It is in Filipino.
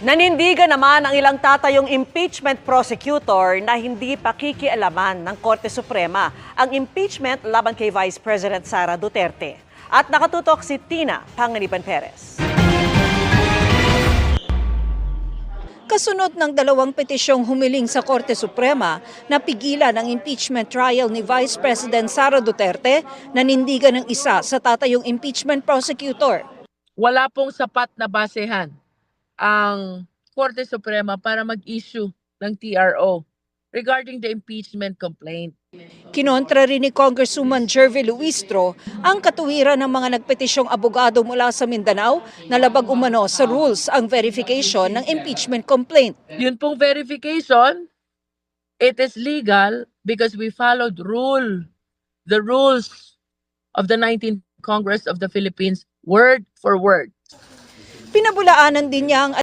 Nanindigan naman ang ilang tatayong impeachment prosecutor na hindi pakikialaman ng Korte Suprema ang impeachment laban kay Vice President Sara Duterte. At nakatutok si Tina Panganiban Perez. Kasunod ng dalawang petisyong humiling sa Korte Suprema na pigilan ang impeachment trial ni Vice President Sara Duterte, nanindigan ng isa sa tatayong impeachment prosecutor. wala pong sapat na basehan ang Korte Suprema para mag-issue ng TRO regarding the impeachment complaint. Kinontra rin ni Congresswoman Jervy Luistro ang katuwiran ng mga nagpetisyong abogado mula sa Mindanao na labag umano sa rules ang verification ng impeachment complaint. Yun pong verification, it is legal because we followed rule, the rules of the 19th Congress of the Philippines word for word. Pinabulaanan din niya ang